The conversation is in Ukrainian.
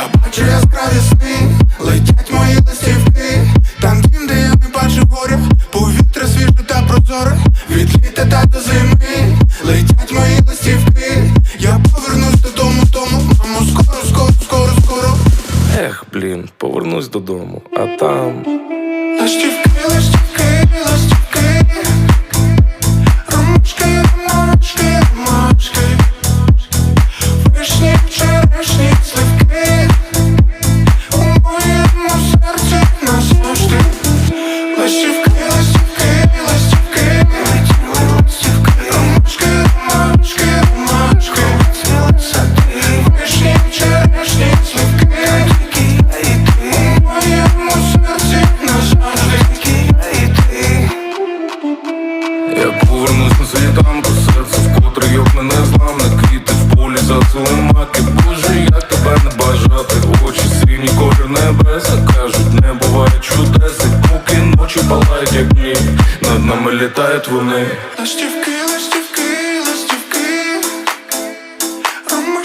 Я бачу яскраві сни, летять мої листівки, там дім, де я не бачу горя, повітря свіже та прозоре, від літа та до зими, летять мої листівки, я повернусь додому, тому, мамо, скоро, скоро, скоро, скоро. Ех, блін, повернусь додому, а там. Ластівки, ластівки, Я повернусь на світанку, серце вкотре йоб мене зламне Квіти в полі зацілумаки Боже, як тебе не бажати. Очі сині колір небеса Кажуть, не буває чудес І поки ночі палають, як дні. Над нами літають вони. Ластівки,